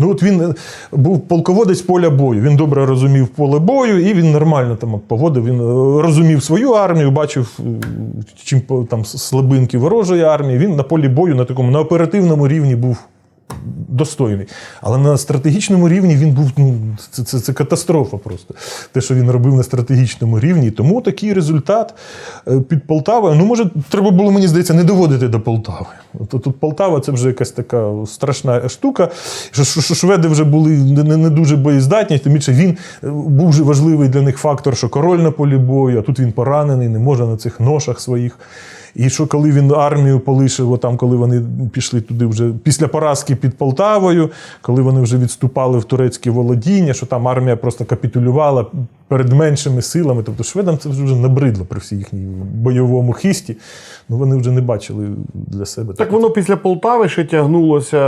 Ну от він е, був полководець поля бою. Він добре розумів поле бою, і він нормально там поводив. Він е, розумів свою армію, бачив е, чим там слабинки ворожої армії. Він на полі бою на такому на оперативному рівні був достойний. Але на стратегічному рівні він був ну, це, це, це катастрофа просто. Те, що він робив на стратегічному рівні. Тому такий результат під Полтавою. Ну, може, треба було, мені здається, не доводити до Полтави. От тут Полтава це вже якась така страшна штука. Що, що, що шведи вже були не, не- дуже боєздатні, тим більше він е, був вже важливий для них фактор, що король на полі бою, а тут він поранений, не може на цих ношах своїх. І що коли він армію полишив, отам, коли вони пішли туди вже після поразки під Полтавою, коли вони вже відступали в турецьке володіння, що там армія просто капітулювала перед меншими силами. Тобто шведам це вже набридло при всій їхній бойовому хисті. Ну вони вже не бачили для себе. Так воно після Полтави ще тягнулося.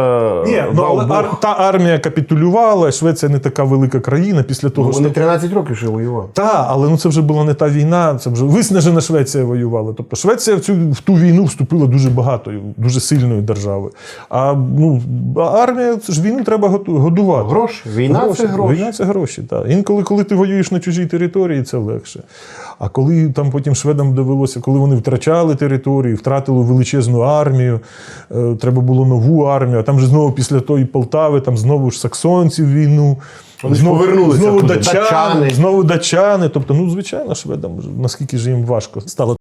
Ні, ну, але ар- та армія капітулювала, Швеція не така велика країна після того. Ну, що Вони 13 років ще воювали. та, але ну це вже була не та війна, це вже виснажена Швеція воювала. Тобто Швеція в цю в ту війну вступила дуже багатою, дуже сильною державою. А ну армія це ж війну треба годувати. Гроші. Війна це гроші. Війна це гроші. Так. Інколи, коли ти воюєш на чужій території, це легше. А коли там потім шведам довелося, коли вони втрачали території, втратили величезну армію, е, треба було нову армію, а там же знову після тої Полтави, там знову ж саксонців війну. Вони знову, повернулися знову туди. датчани, Датчани. знову датчани. Тобто, ну, звичайно, шведам наскільки ж їм важко стало.